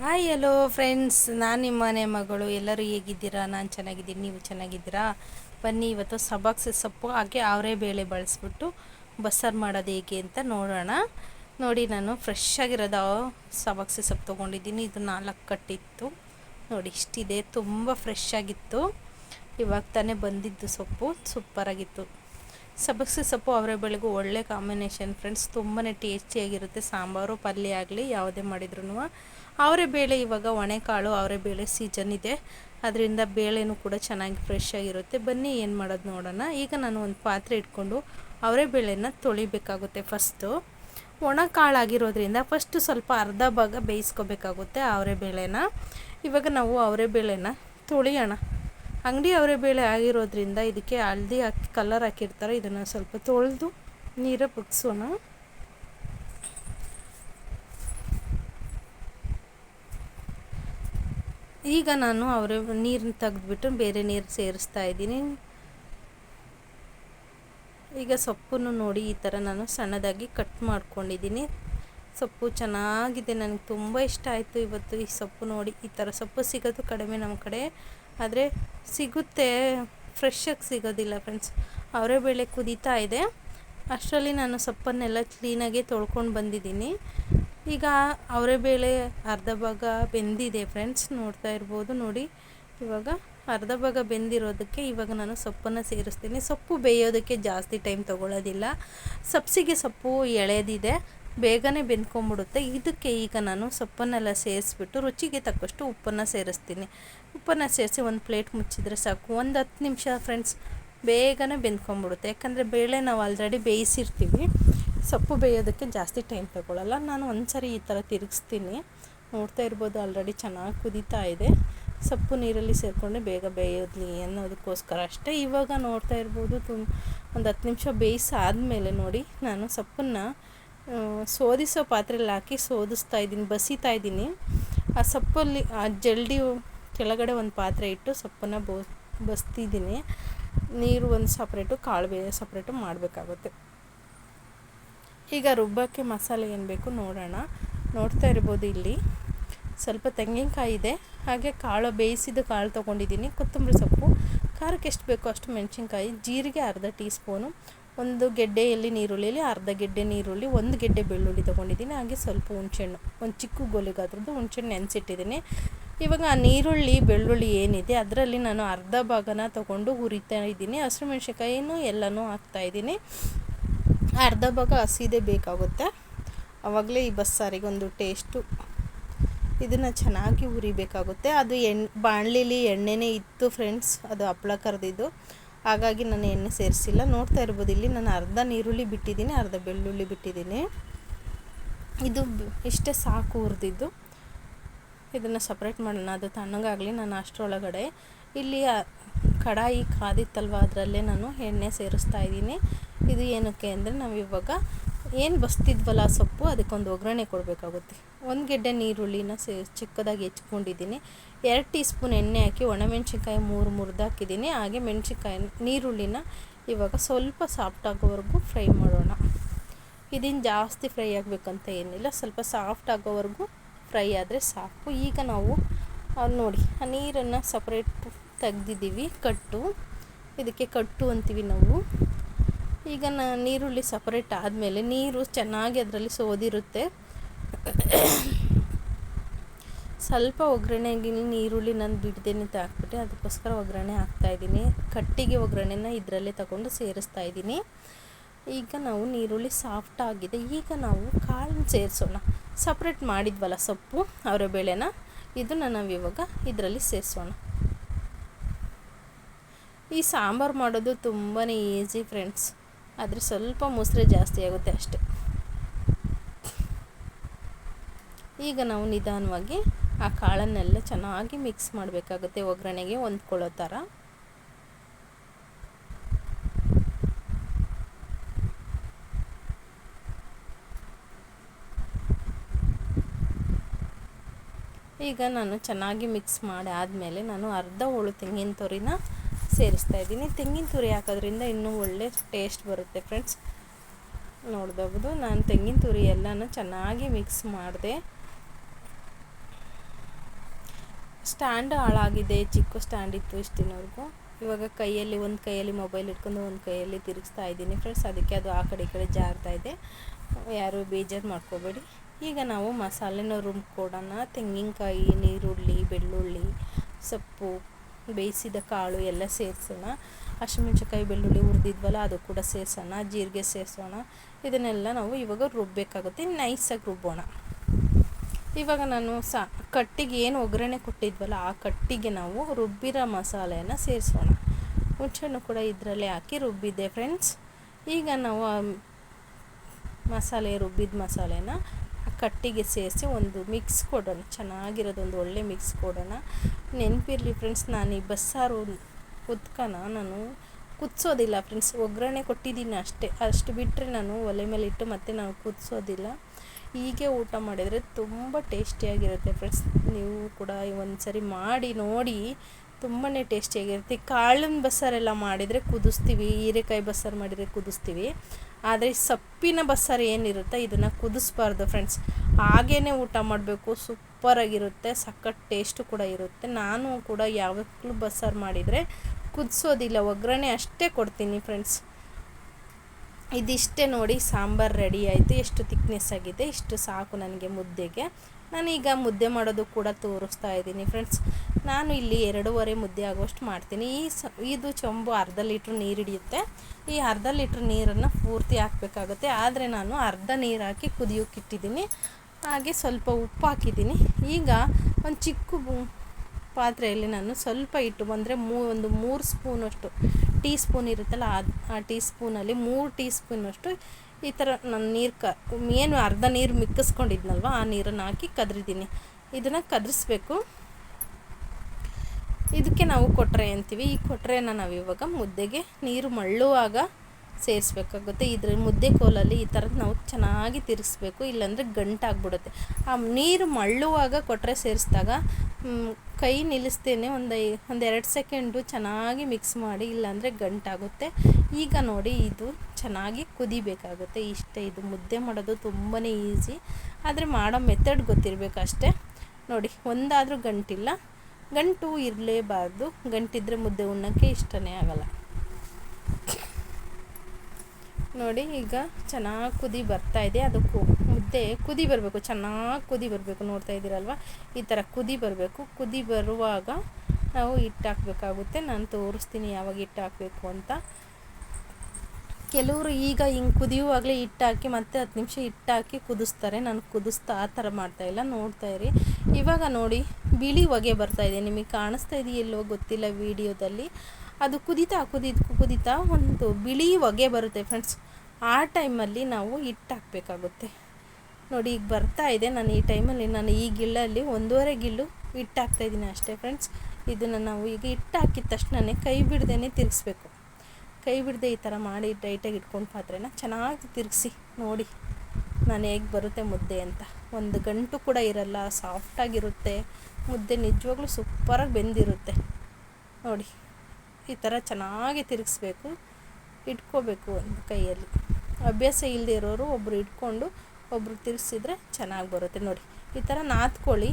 Hi hello friends ನಾನು ನಿಮ್ಮ ಮನೆ ಮಗಳು. ಎಲ್ಲರೂ ಹೇಗಿದ್ದೀರಾ? ನಾನು ಚೆನ್ನಾಗಿದ್ದೀನಿ. ನೀವು ಚೆನ್ನಾಗಿದ್ದೀರಾ? ಬನ್ನಿ, ಇವತ್ತು ಸಬಾಕ್ಸೆ ಸೊಪ್ಪು ಹಾಗೆ ಅವರೇ ಬೇಳೆ ಬಳಸ್ಬಿಟ್ಟು ಬಸ್ಸಾರು ಮಾಡೋದು ಹೇಗೆ ಅಂತ ನೋಡೋಣ. ನೋಡಿ, ನಾನು ಫ್ರೆಶ್ ಆಗಿರೋದು ಸಬಾಕ್ಸೆ ಸೊಪ್ಪು ತೊಗೊಂಡಿದ್ದೀನಿ. ಇದು ನಾಲ್ಕು ಕಟ್ಟಿತ್ತು. ನೋಡಿ, ಇಷ್ಟಿದೆ. ತುಂಬ ಫ್ರೆಶ್ ಆಗಿತ್ತು. ಇವಾಗ ತಾನೇ ಬಂದಿದ್ದು ಸೊಪ್ಪು. ಸೂಪರಾಗಿತ್ತು ಸಬಕ್ಸಿ ಸೊಪ್ಪು ಅವರೆ ಬೆಳೆಗೂ ಒಳ್ಳೆ ಕಾಂಬಿನೇಷನ್ ಫ್ರೆಂಡ್ಸ್ ತುಂಬಾ ಟೇಸ್ಟಿಯಾಗಿರುತ್ತೆ ಸಾಂಬಾರು, ಪಲ್ಯ ಆಗಲಿ, ಯಾವುದೇ ಮಾಡಿದ್ರು ಅವರೇ ಬೇಳೆ ಇವಾಗ ಒಣೆಕಾಳು, ಅವರೇ ಬೇಳೆ ಸೀಸನ್ ಇದೆ. ಅದರಿಂದ ಬೇಳೆನೂ ಕೂಡ ಚೆನ್ನಾಗಿ ಫ್ರೆಶ್ ಆಗಿರುತ್ತೆ. ಬನ್ನಿ, ಏನು ಮಾಡೋದು ನೋಡೋಣ. ಈಗ ನಾನು ಒಂದು ಪಾತ್ರೆ ಇಟ್ಕೊಂಡು ಅವರೆ ಬೇಳೆನ ತೊಳಿಬೇಕಾಗುತ್ತೆ ಫಸ್ಟು ಒಣ ಕಾಳಾಗಿರೋದ್ರಿಂದ ಫಸ್ಟು ಸ್ವಲ್ಪ ಅರ್ಧ ಭಾಗ ಬೇಯಿಸ್ಕೋಬೇಕಾಗುತ್ತೆ ಅವರೆ ಬೇಳೆನ. ಇವಾಗ ನಾವು ಅವರೆ ಬೇಳೆನ ತೊಳಿಯೋಣ. ಅಂಗಡಿ ಅವರೇ ಬೇಳೆ ಆಗಿರೋದ್ರಿಂದ ಇದಕ್ಕೆ ಹಳದಿ ಹಾಕಿ ಕಲರ್ ಹಾಕಿರ್ತಾರೆ. ಇದನ್ನು ಸ್ವಲ್ಪ ತೊಳೆದು ನೀರ ಬಗ್ಸೋಣ ಈಗ ನಾನು ಅವರೇ ನೀರನ್ನ ತೆಗೆದ್ಬಿಟ್ಟು ಬೇರೆ ನೀರು ಸೇರಿಸ್ತಾ ಇದ್ದೀನಿ. ಈಗ ಸೊಪ್ಪನ್ನು ನೋಡಿ ಈ ಥರ ನಾನು ಸಣ್ಣದಾಗಿ ಕಟ್ ಮಾಡ್ಕೊಂಡಿದ್ದೀನಿ. ಸೊಪ್ಪು ಚೆನ್ನಾಗಿದೆ, ನನಗೆ ತುಂಬ ಇಷ್ಟ ಆಯಿತು ಇವತ್ತು ಈ ಸೊಪ್ಪು ನೋಡಿ. ಈ ಥರ ಸೊಪ್ಪು ಸಿಗೋದು ಕಡಿಮೆ ನಮ್ಮ ಕಡೆ, ಆದರೆ ಸಿಗುತ್ತೆ ಫ್ರೆಶ್ಶಾಗಿ ಸಿಗೋದಿಲ್ಲ ಫ್ರೆಂಡ್ಸ್ ಅವರೇ ಬೇಳೆ ಕುದೀತಾ ಇದೆ. ಅಷ್ಟರಲ್ಲಿ ನಾನು ಸೊಪ್ಪನ್ನೆಲ್ಲ ಕ್ಲೀನಾಗೆ ತೊಳ್ಕೊಂಡು ಬಂದಿದ್ದೀನಿ. ಈಗ ಅವರೇ ಬೇಳೆ ಅರ್ಧ ಭಾಗ ಬೆಂದಿದೆ ಫ್ರೆಂಡ್ಸ್ ನೋಡ್ತಾ ಇರ್ಬೋದು ನೋಡಿ. ಇವಾಗ ಅರ್ಧ ಭಾಗ ಬೆಂದಿರೋದಕ್ಕೆ ಇವಾಗ ನಾನು ಸೊಪ್ಪನ್ನು ಸೇರಿಸ್ತೀನಿ. ಸೊಪ್ಪು ಬೇಯೋದಕ್ಕೆ ಜಾಸ್ತಿ ಟೈಮ್ ತೊಗೊಳ್ಳೋದಿಲ್ಲ. ಸಬ್ಸಿಗೆ ಸೊಪ್ಪು ಎಳೆದಿದೆ. ಬೇಗನೆ ಬೆಂದ್ಕೊಂಬಿಡುತ್ತೆ. ಇದಕ್ಕೆ ಈಗ ನಾನು ಸೊಪ್ಪನ್ನೆಲ್ಲ ಸೇರಿಸ್ಬಿಟ್ಟು ರುಚಿಗೆ ತಕ್ಕಷ್ಟು ಉಪ್ಪನ್ನು ಸೇರಿಸ್ತೀನಿ. ಉಪ್ಪನ್ನು ಸೇರಿಸಿ ಒಂದು ಪ್ಲೇಟ್ ಮುಚ್ಚಿದ್ರೆ ಸಾಕು. ಒಂದು ಹತ್ತು ನಿಮಿಷ ಫ್ರೆಂಡ್ಸ್, ಬೇಗನೆ ಬೆಂದ್ಕೊಂಬಿಡುತ್ತೆ. ಯಾಕಂದರೆ ಬೇಳೆ ನಾವು ಆಲ್ರೆಡಿ ಬೇಯಿಸಿರ್ತೀವಿ. ಸೊಪ್ಪು ಬೇಯೋದಕ್ಕೆ ಜಾಸ್ತಿ ಟೈಮ್ ತಗೊಳ್ಳಲ್ಲ ನಾನು ಒಂದು ಸರಿ ಈ ಥರ ತಿರುಗಿಸ್ತೀನಿ. ನೋಡ್ತಾ ಇರ್ಬೋದು ಆಲ್ರೆಡಿ ಚೆನ್ನಾಗಿ ಕುದೀತಾ ಇದೆ. ಸೊಪ್ಪು ನೀರಲ್ಲಿ ಸೇರಿಕೊಂಡೆ ಬೇಗ ಬೇಯೋದ್ಲಿ ಅನ್ನೋದಕ್ಕೋಸ್ಕರ ಅಷ್ಟೇ. ಇವಾಗ ನೋಡ್ತಾ ಇರ್ಬೋದು ತುಂಬ ಒಂದು ಹತ್ತು ನಿಮಿಷ ಬೇಯಿಸಾದ್ಮೇಲೆ ನೋಡಿ ನಾನು ಸೊಪ್ಪನ್ನು ಸೋದಿಸೋ ಪಾತ್ರೆಯಲ್ಲಿ ಹಾಕಿ ಸೋದಿಸ್ತಾ ಇದ್ದೀನಿ, ಬಸಿತಾ ಇದ್ದೀನಿ. ಆ ಸೊಪ್ಪಲ್ಲಿ, ಆ ಜಲ್ಡಿ ಕೆಳಗಡೆ ಒಂದು ಪಾತ್ರೆ ಇಟ್ಟು ಸೊಪ್ಪನ್ನು ಬೋ, ಬಸ್ತಿದ್ದೀನಿ. ನೀರು ಒಂದು ಸಪ್ರೇಟು ಕಾಳು ಬೇರೆ ಸಪ್ರೇಟು ಮಾಡಬೇಕಾಗುತ್ತೆ. ಈಗ ರುಬ್ಬಕ್ಕೆ ಮಸಾಲೆ ಏನು ಬೇಕು ನೋಡೋಣ. ನೋಡ್ತಾ ಇರ್ಬೋದು ಇಲ್ಲಿ. ಸ್ವಲ್ಪ ತೆಂಗಿನಕಾಯಿ ಇದೆ. ಹಾಗೆ ಕಾಳು, ಬೇಯಿಸಿದ ಕಾಳು ತೊಗೊಂಡಿದ್ದೀನಿ. ಕೊತ್ತಂಬರಿ ಸೊಪ್ಪು. ಖಾರಕ್ಕೆ ಎಷ್ಟು ಬೇಕೋ ಅಷ್ಟು ಮೆಣಸಿನ್ಕಾಯಿ. ಜೀರಿಗೆ ಅರ್ಧ ಟೀ ಸ್ಪೂನು ಒಂದು ಗೆಡ್ಡೆಯಲ್ಲಿ ನೀರುಳ್ಳಿಯಲ್ಲಿ, ಅರ್ಧ ಗೆಡ್ಡೆ ನೀರುಳ್ಳಿ, ಒಂದು ಗೆಡ್ಡೆ ಬೆಳ್ಳುಳ್ಳಿ ತೊಗೊಂಡಿದ್ದೀನಿ. ಹಾಗೆ ಸ್ವಲ್ಪ ಹುಣ್ಸೆಹಣ್ಣು, ಒಂದು ಚಿಕ್ಕ ಗೋಲಿಗಾದ್ರದ್ದು ಹುಣ್ಸೆಹಣ್ಣು ನೆನೆಸಿಟ್ಟಿದ್ದೀನಿ. ಇವಾಗ ಆ ನೀರುಳ್ಳಿ, ಬೆಳ್ಳುಳ್ಳಿ ಏನಿದೆ, ಅದರಲ್ಲಿ ನಾನು ಅರ್ಧ ಭಾಗನ ತೊಗೊಂಡು ಹುರಿತಾ ಇದ್ದೀನಿ. ಹಸಿರು ಮೆಣಸಿನ್ಕಾಯಿನೂ ಎಲ್ಲನೂ ಹಾಕ್ತಾಯಿದ್ದೀನಿ ಅರ್ಧ ಭಾಗ ಹಸಿದೇ ಬೇಕಾಗುತ್ತೆ. ಆವಾಗಲೇ ಈ ಬಸ್ಸಾರಿಗೆ ಒಂದು ಟೇಸ್ಟು. ಇದನ್ನು ಚೆನ್ನಾಗಿ ಹುರಿಬೇಕಾಗುತ್ತೆ. ಅದು ಎಣ್ಣೆ ಬಾಣಲಿಲಿ ಎಣ್ಣೆನೇ ಇತ್ತು, ಫ್ರೆಂಡ್ಸ್. ಅದು ಹಪ್ಳ ಕರೆದಿದ್ದು. ಹಾಗಾಗಿ ನಾನು ಎಣ್ಣೆ ಸೇರಿಸಿಲ್ಲ. ನೋಡ್ತಾ ಇರ್ಬೋದು, ಇಲ್ಲಿ ನಾನು ಅರ್ಧ ನೀರುಳ್ಳಿ ಬಿಟ್ಟಿದ್ದೀನಿ, ಅರ್ಧ ಬೆಳ್ಳುಳ್ಳಿ ಬಿಟ್ಟಿದ್ದೀನಿ. ಇದು ಇಷ್ಟೇ ಸಾಕು ಹುರಿದಿದ್ದು ಇದನ್ನು ಸಪ್ರೇಟ್ ಮಾಡೋಣ, ಅದು ತಣ್ಣಗಾಗಲಿ, ನಾನು ಅಷ್ಟರೊಳಗಡೆ. ಇಲ್ಲಿ ಕಡಾಯಿ ಕಾದಿತ್ತಲ್ವ, ಅದರಲ್ಲೇ ನಾನು ಎಣ್ಣೆ ಸೇರಿಸ್ತಾ ಇದ್ದೀನಿ. ಇದು ಏನಕ್ಕೆ ಅಂದರೆ ನಾವು ಇವಾಗ ಏನು ಬಸ್ತಿದ್ವಲ್ಲ ಸೊಪ್ಪು? ಅದಕ್ಕೊಂದು ಒಗ್ಗರಣೆ ಕೊಡಬೇಕಾಗುತ್ತೆ. ಒಂದು ಗೆಡ್ಡೆ ನೀರುಳ್ಳಿನ ಸೇ, ಚಿಕ್ಕದಾಗಿ ಹೆಚ್ಕೊಂಡಿದ್ದೀನಿ. ಎರಡು ಟೀ ಸ್ಪೂನ್ ಎಣ್ಣೆ ಹಾಕಿ ಒಣಮೆಣ್ಸಿನ್ಕಾಯಿ ಮೂರು ಮುರಿದು ಹಾಕಿದ್ದೀನಿ ಹಾಗೆ ಮೆಣಸಿನ್ಕಾಯಿ, ನೀರುಳ್ಳಿನ ಇವಾಗ ಸ್ವಲ್ಪ ಸಾಫ್ಟ್ ಆಗೋವರೆಗೂ ಫ್ರೈ ಮಾಡೋಣ. ಇದನ್ನು ಜಾಸ್ತಿ ಫ್ರೈ ಆಗಬೇಕಂತ ಏನಿಲ್ಲ. ಸ್ವಲ್ಪ ಸಾಫ್ಟ್ ಆಗೋವರೆಗೂ ಫ್ರೈ ಆದರೆ ಸಾಕು. ಈಗ ನಾವು ನೋಡಿ, ಆ ನೀರನ್ನು ಸಪ್ರೇಟ್ ತೆಗ್ದಿದ್ದೀವಿ. ಕಟ್ಟು. ಇದಕ್ಕೆ ಕಟ್ಟು ಅಂತೀವಿ ನಾವು. ಈಗ ನಾ ನೀರುಳ್ಳಿ ಸಪ್ರೇಟ್ ಆದಮೇಲೆ ನೀರು ಚೆನ್ನಾಗಿ ಅದರಲ್ಲಿ ಸೋದಿರುತ್ತೆ. ಸ್ವಲ್ಪ ಒಗ್ಗರಣೆಗೆ ನೀರುಳ್ಳಿ ನಾನು ಬಿಡ್ದೇನೆ ಹಾಕ್ಬಿಟ್ಟೆ, ಅದಕ್ಕೋಸ್ಕರ ಒಗ್ಗರಣೆ ಹಾಕ್ತಾಯಿದ್ದೀನಿ ಕಟ್ಟಿಗೆ ಒಗ್ಗರಣೆನ ಇದರಲ್ಲೇ ತಗೊಂಡು ಸೇರಿಸ್ತಾ ಇದ್ದೀನಿ. ಈಗ ನಾವು ನೀರುಳ್ಳಿ ಸಾಫ್ಟ್ ಆಗಿದೆ. ಈಗ ನಾವು ಕಾಳನ್ನ ಸೇರಿಸೋಣ. ಸಪ್ರೇಟ್ ಮಾಡಿದ್ವಲ್ಲ ಸೊಪ್ಪು, ಅವರ ಬೇಳೆನ, ಇದನ್ನು ನಾವು ಇವಾಗ ಇದರಲ್ಲಿ ಸೇರಿಸೋಣ. ಈ ಸಾಂಬಾರು ಮಾಡೋದು ತುಂಬಾ ಈಸಿ ಫ್ರೆಂಡ್ಸ್ ಆದರೆ ಸ್ವಲ್ಪ ಮೊಸರು ಜಾಸ್ತಿ ಆಗುತ್ತೆ ಅಷ್ಟೆ. ಈಗ ನಾವು ನಿಧಾನವಾಗಿ ಆ ಕಾಳನ್ನೆಲ್ಲ ಚೆನ್ನಾಗಿ ಮಿಕ್ಸ್ ಮಾಡಬೇಕಾಗುತ್ತೆ ಒಗ್ಗರಣೆಗೆ ಹೊಂದ್ಕೊಳ್ಳೋ ಥರ. ಈಗ ನಾನು ಚೆನ್ನಾಗಿ ಮಿಕ್ಸ್ ಮಾಡಿ ಆದಮೇಲೆ ನಾನು ಅರ್ಧ ಹೋಳು ತೆಂಗಿನ ತೊರಿನ ಸೇರಿಸ್ತಾ ಇದ್ದೀನಿ. ತೆಂಗಿನ ತುರಿ ಹಾಕೋದ್ರಿಂದ ಇನ್ನೂ ಒಳ್ಳೆ ಟೇಸ್ಟ್ ಬರುತ್ತೆ ಫ್ರೆಂಡ್ಸ್ ನೋಡ್ಬೋದು ನಾನು ತೆಂಗಿನ ತುರಿ ಎಲ್ಲನೂ ಚೆನ್ನಾಗಿ ಮಿಕ್ಸ್ ಮಾಡಿದೆ. ಸ್ಟ್ಯಾಂಡ್ ಹಾಳಾಗಿದೆ. ಚಿಕ್ಕ ಸ್ಟ್ಯಾಂಡ್ ಇತ್ತು ಇಷ್ಟು ದಿನವರೆಗೂ ಇವಾಗ ಕೈಯಲ್ಲಿ, ಒಂದು ಕೈಯಲ್ಲಿ ಮೊಬೈಲ್ ಇಟ್ಕೊಂಡು ಒಂದು ಕೈಯಲ್ಲಿ ತಿರುಗಿಸ್ತಾ ಇದ್ದೀನಿ ಫ್ರೆಂಡ್ಸ್ ಅದಕ್ಕೆ ಅದು ಆ ಕಡೆ ಈ ಕಡೆ ಜಾರ್ತಾ ಇದೆ. ಯಾರು ಬೇಜಾರು ಮಾಡ್ಕೋಬೇಡಿ. ಈಗ ನಾವು ಮಸಾಲೆನ ರುಬ್ಕೊಡೋಣ. ತೆಂಗಿನಕಾಯಿ, ನೀರುಳ್ಳಿ, ಬೆಳ್ಳುಳ್ಳಿ, ಸೊಪ್ಪು ಬೇಯಿಸಿದ ಕಾಳು ಎಲ್ಲ ಸೇರಿಸೋಣ. ಹಸಿಮೆಣ್ಸಿಕಾಯಿ ಬೆಳ್ಳುಳ್ಳಿ ಹುರಿದಿದ್ವಲ್ಲ, ಅದು ಕೂಡ ಸೇರಿಸೋಣ. ಜೀರಿಗೆ ಸೇರಿಸೋಣ. ಇದನ್ನೆಲ್ಲ ನಾವು ಇವಾಗ ರುಬ್ಬಬೇಕಾಗುತ್ತೆ ನೈಸಾಗಿ ರುಬ್ಬೋಣ. ಇವಾಗ ನಾನು ಸಾ, ಕಟ್ಟಿಗೆ ಏನು ಒಗ್ಗರಣೆ ಕೊಟ್ಟಿದ್ವಲ್ಲ, ಆ ಕಟ್ಟಿಗೆ ನಾವು ರುಬ್ಬಿರೋ ಮಸಾಲೆಯನ್ನು ಸೇರಿಸೋಣ. ಹುಣಸೆಹಣ್ಣು ಕೂಡ ಇದರಲ್ಲೇ ಹಾಕಿ ರುಬ್ಬಿದ್ದೆ ಫ್ರೆಂಡ್ಸ್ ಈಗ ನಾವು ಮಸಾಲೆ ರುಬ್ಬಿದ ಮಸಾಲೆನ ಕಟ್ಟಿಗೆ ಸೇರಿಸಿ ಒಂದು ಮಿಕ್ಸ್ ಕೊಡೋಣ. ಚೆನ್ನಾಗಿರೋದೊಂದು ಒಳ್ಳೆ ಮಿಕ್ಸ್ ಕೊಡೋಣ. ನೆನಪಿರಲಿ ಫ್ರೆಂಡ್ಸ್, ನಾನು ಈ ಬಸ್ಸಾರು ಉತ್ಕನ, ನಾನು ಕುದಿಸೋದಿಲ್ಲ ಫ್ರೆಂಡ್ಸ್. ಒಗ್ಗರಣೆ ಕೊಟ್ಟಿದ್ದೀನಿ ಅಷ್ಟೇ. ಅಷ್ಟು ಬಿಟ್ಟರೆ ನಾನು ಒಲೆ ಮೇಲೆ ಇಟ್ಟು ಮತ್ತೆ ನಾನು ಕುದಿಸೋದಿಲ್ಲ. ಹೀಗೆ ಊಟ ಮಾಡಿದರೆ ತುಂಬ ಟೇಸ್ಟಿಯಾಗಿರುತ್ತೆ ಫ್ರೆಂಡ್ಸ್. ನೀವು ಕೂಡ ಒಂದು ಸರಿ ಮಾಡಿ, ನೋಡಿ ತುಂಬಾ ಟೇಸ್ಟಿಯಾಗಿರುತ್ತೆ. ಕಾಳಿನ ಬಸ್ಸಾರೆಲ್ಲ ಮಾಡಿದರೆ ಕುದಿಸ್ತೀವಿ, ಹೀರೆಕಾಯಿ ಬಸ್ಸಾರು ಮಾಡಿದರೆ ಕುದಿಸ್ತೀವಿ. ಆದರೆ ಸಪ್ಪಿನ ಬಸ್ಸಾರು ಏನಿರುತ್ತೆ, ಇದನ್ನು ಕುದಿಸ್ಬಾರ್ದು ಫ್ರೆಂಡ್ಸ್ ಹಾಗೇ ಊಟ ಮಾಡಬೇಕು ಸೂಪರಾಗಿರುತ್ತೆ ಸಖತ್ ಟೇಸ್ಟು ಕೂಡ ಇರುತ್ತೆ. ನಾನು ಕೂಡ ಯಾವಾಗಲೂ ಬಸ್ಸಾರು ಮಾಡಿದರೆ ಕುದಿಸೋದಿಲ್ಲ, ಒಗ್ಗರಣೆ ಅಷ್ಟೇ ಕೊಡ್ತೀನಿ ಫ್ರೆಂಡ್ಸ್ ಇದಿಷ್ಟೇ ನೋಡಿ ಸಾಂಬಾರು ರೆಡಿ ಆಯಿತು. ಎಷ್ಟು ತಿಕ್ನೆಸ್ ಆಗಿದೆ, ಇಷ್ಟು ಸಾಕು ನನಗೆ ಮುದ್ದೆಗೆ. ನಾನೀಗ ಮುದ್ದೆ ಮಾಡೋದು ಕೂಡ ತೋರಿಸ್ತಾ ಇದ್ದೀನಿ ಫ್ರೆಂಡ್ಸ್ ನಾನು ಇಲ್ಲಿ ಎರಡೂವರೆ ಮುದ್ದೆ ಆಗುವಷ್ಟು ಮಾಡ್ತೀನಿ. ಈ ಸ, ಇದು ಚೊಂಬು ಅರ್ಧ ಲೀಟ್ರ್ ನೀರು ಹಿಡಿಯುತ್ತೆ. ಈ ಅರ್ಧ ಲೀಟ್ರ್ ನೀರನ್ನು ಪೂರ್ತಿ ಹಾಕಬೇಕಾಗುತ್ತೆ. ಆದರೆ ನಾನು ಅರ್ಧ ನೀರು ಹಾಕಿ ಕುದಿಯೋಕ್ಕಿಟ್ಟಿದ್ದೀನಿ ಹಾಗೆ ಸ್ವಲ್ಪ ಉಪ್ಪು ಹಾಕಿದ್ದೀನಿ. ಈಗ ಒಂದು ಚಿಕ್ಕ ಪಾತ್ರೆಯಲ್ಲಿ ನಾನು ಸ್ವಲ್ಪ ಇಟ್ಟು ಬಂದರೆ ಮೂ, ಒಂದು ಮೂರು ಸ್ಪೂನಷ್ಟು ಟೀ ಸ್ಪೂನ್ ಇರುತ್ತಲ್ಲ ಅದು, ಆ ಟೀ ಸ್ಪೂನಲ್ಲಿ ಮೂರು ಟೀ ಸ್ಪೂನಷ್ಟು ಈ ಥರ ನಾನು ನೀರು ಕ, ಏನು ಅರ್ಧ ನೀರು ಮಿಕ್ಕಿಸ್ಕೊಂಡಿದ್ನಲ್ವ, ಆ ನೀರನ್ನು ಹಾಕಿ ಕದ್ರಿದ್ದೀನಿ. ಇದನ್ನು ಕದ್ರಿಸ್ಬೇಕು. ಇದಕ್ಕೆ ನಾವು ಕೊಟ್ಟರೆ ಅಂತೀವಿ ಈ ಕೊಟ್ಟರೆನ ನಾವು ಇವಾಗ ಮುದ್ದೆಗೆ ನೀರು ಮಳ್ಳುವಾಗ ಸೇರಿಸ್ಬೇಕಾಗುತ್ತೆ. ಇದ್ರ ಮುದ್ದೆ ಕೋಲಲ್ಲಿ ಈ ಥರದ್ದು ನಾವು ಚೆನ್ನಾಗಿ ತಿರುಗಿಸ್ಬೇಕು. ಇಲ್ಲಾಂದರೆ ಗಂಟಾಗ್ಬಿಡುತ್ತೆ. ಆ ನೀರು ಮಳ್ಳುವಾಗ ಕೊಟ್ಟರೆ ಸೇರಿಸಿದಾಗ ಕೈ ನಿಲ್ಲಿಸ್ತೇನೆ ಒಂದು ಒಂದು ಎರಡು ಸೆಕೆಂಡು ಚೆನ್ನಾಗಿ ಮಿಕ್ಸ್ ಮಾಡಿ, ಇಲ್ಲಾಂದರೆ ಗಂಟಾಗುತ್ತೆ. ಈಗ ನೋಡಿ, ಇದು ಚೆನ್ನಾಗಿ ಕುದಿಬೇಕಾಗುತ್ತೆ. ಇಷ್ಟೇ, ಇದು ಮುದ್ದೆ ಮಾಡೋದು ತುಂಬಾ ಈಸಿ. ಆದರೆ ಮಾಡೋ ಮೆಥಡ್ ಗೊತ್ತಿರಬೇಕು ಅಷ್ಟೇ. ನೋಡಿ, ಒಂದಾದರೂ ಗಂಟಿಲ್ಲ. ಗಂಟು ಇರಲೇಬಾರ್ದು. ಗಂಟಿದ್ರೆ ಮುದ್ದೆ ಉಣ್ಣೋಕ್ಕೆ ಇಷ್ಟನೇ ಆಗಲ್ಲ. ನೋಡಿ, ಈಗ ಚೆನ್ನಾಗಿ ಕುದಿ ಬರ್ತಾ ಇದೆ. ಅದಕ್ಕೂ ಮುದ್ದೆ ಕುದಿ ಬರಬೇಕು, ಚೆನ್ನಾಗಿ ಕುದಿ ಬರಬೇಕು. ನೋಡ್ತಾ ಇದ್ದೀರಲ್ವ? ಈ ಥರ ಕುದಿ ಬರಬೇಕು. ಕುದಿ ಬರುವಾಗ ನಾವು ಹಿಟ್ಟು ಹಾಕಬೇಕಾಗುತ್ತೆ ನಾನು ತೋರಿಸ್ತೀನಿ ಯಾವಾಗ ಹಿಟ್ಟು ಹಾಕಬೇಕು ಅಂತ. ಕೆಲವರು ಈಗ ಹಿಂಗೆ ಕುದಿಯುವಾಗಲೇ ಹಿಟ್ಟು ಹಾಕಿ ಮತ್ತೆ ಹತ್ತು ನಿಮಿಷ ಹಿಟ್ಟು ಹಾಕಿ ಕುದಿಸ್ತಾರೆ. ನಾನು ಕುದಿಸ್ತಾ ಆ ಥರ ಮಾಡ್ತಾಯಿಲ್ಲ ನೋಡ್ತಾ ಇರಿ. ಇವಾಗ ನೋಡಿ, ಬಿಳಿ ಹೊಗೆ ಇದೆ. ನಿಮಗೆ ಕಾಣಿಸ್ತಾ ಇದೆಯಲ್ಲೋ ಗೊತ್ತಿಲ್ಲ ವೀಡಿಯೋದಲ್ಲಿ. ಅದು ಕುದಿತಾ ಕುದಿದ ಕುದಿತಾ ಒಂದು ಬಿಳಿ ಹೊಗೆ ಬರುತ್ತೆ ಫ್ರೆಂಡ್ಸ್. ಆ ಟೈಮಲ್ಲಿ ನಾವು ಹಿಟ್ಟು ಹಾಕಬೇಕಾಗುತ್ತೆ. ನೋಡಿ, ಈಗ ಬರ್ತಾ ಇದೆ. ನಾನು ಈ ಟೈಮಲ್ಲಿ ನಾನು ಈ ಗಿಳ್ಳಲ್ಲಿ ಒಂದೂವರೆ ಗಿಲ್ಲು ಹಿಟ್ಟು ಹಾಕ್ತಾಯಿದ್ದೀನಿ ಅಷ್ಟೇ ಫ್ರೆಂಡ್ಸ್. ಇದನ್ನು ನಾವು ಈಗ ಹಿಟ್ಟು ಹಾಕಿದ ತಕ್ಷಣ ಕೈ ಬಿಡ್ದೇ ತಿರುಗಿಸ್ಬೇಕು. ಕೈ ಬಿಡದೆ ಈ ಥರ ಮಾಡಿ ಟೈಟಾಗಿ ಇಟ್ಕೊಂಡು ಪಾತ್ರೆನ ಚೆನ್ನಾಗಿ ತಿರುಗಿಸಿ. ನೋಡಿ, ನಾನು ಹೇಗೆ ಬರುತ್ತೆ ಮುದ್ದೆ ಅಂತ. ಒಂದು ಗಂಟು ಕೂಡ ಇರಲ್ಲ ಸಾಫ್ಟಾಗಿರುತ್ತೆ ಮುದ್ದೆ ನಿಜವಾಗ್ಲೂ ಸೂಪರಾಗಿ ಬೆಂದಿರುತ್ತೆ. ನೋಡಿ, ಈ ಥರ ಚೆನ್ನಾಗಿ ತಿರುಗಿಸ್ಬೇಕು. ಇಟ್ಕೋಬೇಕು ಒಂದು ಕೈಯಲ್ಲಿ. ಅಭ್ಯಾಸ ಇಲ್ಲದೆ ಇರೋರು ಒಬ್ಬರು ಇಟ್ಕೊಂಡು ಒಬ್ಬರು ತಿರ್ಗಿಸಿದ್ರೆ ಚೆನ್ನಾಗಿ ಬರುತ್ತೆ ನೋಡಿ. ಈ ಥರ ನಾದ್ಕೊಳ್ಳಿ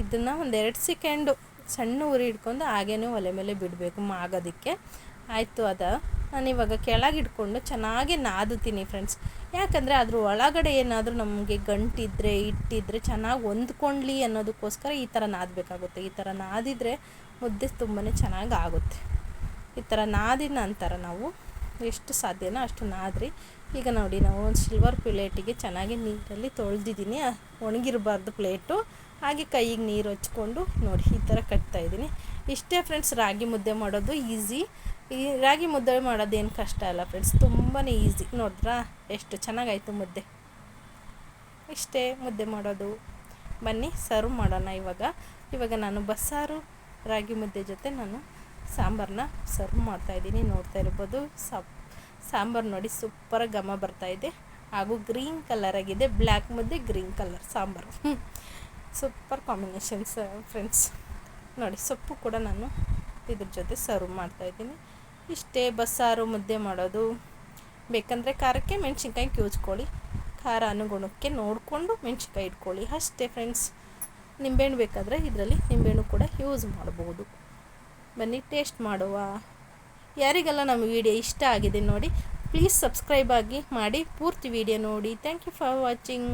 ಇದನ್ನು ಒಂದು ಎರಡು ಸೆಕೆಂಡು ಸಣ್ಣ ಉರಿ ಇಟ್ಕೊಂಡು ಹಾಗೇ ಒಲೆ ಮೇಲೆ ಬಿಡಬೇಕು ಮಾಗೋದಕ್ಕೆ. ಆಯಿತು ಅದ. ನಾನು ಇವಾಗ ಕೆಳಗೆ ಇಟ್ಕೊಂಡು ಚೆನ್ನಾಗಿ ನಾದುತ್ತೀನಿ ಫ್ರೆಂಡ್ಸ್ ಯಾಕಂದರೆ ಅದ್ರ ಒಳಗಡೆ ಏನಾದರೂ ನಮಗೆ ಗಂಟಿದ್ರೆ ಇಟ್ಟಿದ್ರೆ ಚೆನ್ನಾಗಿ ಹೊಂದ್ಕೊಳ್ಳಿ ಅನ್ನೋದಕ್ಕೋಸ್ಕರ ಈ ಥರ ನಾದಬೇಕಾಗುತ್ತೆ. ಈ ಥರ ನಾದಿದರೆ ಮುದ್ದೆ ತುಂಬಾ ಚೆನ್ನಾಗಿ ಆಗುತ್ತೆ. ಈ ಥರ ನಾದಿದ ನಂತರ ನಾವು ಎಷ್ಟು ಸಾಧ್ಯನೋ ಅಷ್ಟು ನಾದ್ರಿ. ಈಗ ನೋಡಿ, ನಾವು ಒಂದು ಸಿಲ್ವರ್ ಪ್ಲೇಟಿಗೆ ಚೆನ್ನಾಗಿ ನೀರಲ್ಲಿ ತೊಳೆದಿದ್ದೀನಿ. ಒಣಗಿರಬಾರ್ದು ಪ್ಲೇಟು ಹಾಗೆ ಕೈಗೆ ನೀರು ಹಚ್ಕೊಂಡು ನೋಡಿ, ಈ ಥರ ಕಟ್ತಾಯಿದ್ದೀನಿ ಇಷ್ಟೇ ಫ್ರೆಂಡ್ಸ್ ರಾಗಿ ಮುದ್ದೆ ಮಾಡೋದು ಈಸಿ ಈ ರಾಗಿ ಮುದ್ದೆ ಮಾಡೋದೇನು ಕಷ್ಟ ಅಲ್ಲ ಫ್ರೆಂಡ್ಸ್ ತುಂಬಾ ಈಸಿ ನೋಡಿದ್ರಾ? ಎಷ್ಟು ಚೆನ್ನಾಗಾಯಿತು ಮುದ್ದೆ. ಇಷ್ಟೇ ಮುದ್ದೆ ಮಾಡೋದು. ಬನ್ನಿ ಸರ್ವ್ ಮಾಡೋಣ ಇವಾಗ. ಇವಾಗ ನಾನು ಬಸ್ಸಾರು, ರಾಗಿ ಮುದ್ದೆ ಜೊತೆ ನಾನು ಸಾಂಬಾರನ್ನ ಸರ್ವ್ ಮಾಡ್ತಾಯಿದ್ದೀನಿ ನೋಡ್ತಾ ಇರ್ಬೋದು. ಸಪ್ ಸಾಂಬಾರು ನೋಡಿ ಸೂಪರಾಗಿ ಘಮ ಇದೆ. ಹಾಗೂ ಗ್ರೀನ್ ಕಲರ್ ಆಗಿದೆ. ಬ್ಲ್ಯಾಕ್ ಮುದ್ದೆ, green colour sambar. Super combinations, friends. ನೋಡಿ, ಸೊಪ್ಪು ಕೂಡ ನಾನು ಇದ್ರ ಜೊತೆ ಸರ್ವ್ ಮಾಡ್ತಾ ಇದ್ದೀನಿ. ಇಷ್ಟೇ ಬಸ್ಸಾರು ಮುದ್ದೆ ಮಾಡೋದು. ಬೇಕಂದರೆ ಖಾರಕ್ಕೆ ಮೆಣಸಿನ್ಕಾಯಿ ಕ್ಯೂಚ್ಕೊಳ್ಳಿ ಖಾರ ಅನುಗುಣಕ್ಕೆ ನೋಡಿಕೊಂಡು ಮೆಣಸಿನ್ಕಾಯಿ ಇಟ್ಕೊಳ್ಳಿ. ಅಷ್ಟೇ ಫ್ರೆಂಡ್ಸ್. ನಿಂಬೆಹಣ್ಣು ಬೇಕಾದರೆ ಇದರಲ್ಲಿ ನಿಂಬೆಹಣ್ಣು ಕೂಡ ಯೂಸ್ ಮಾಡ್ಬೋದು. ಬನ್ನಿ, ಟೇಸ್ಟ್ ಮಾಡುವ. ಯಾರಿಗೆಲ್ಲ ನಮ್ಮ ವಿಡಿಯೋ ಇಷ್ಟ ಆಗಿದೆ ನೋಡಿ ಪ್ಲೀಸ್ ಸಬ್ಸ್ಕ್ರೈಬ್ ಆಗಿ ಮಾಡಿ. ಪೂರ್ತಿ ವಿಡಿಯೋ ನೋಡಿ. Thank you for watching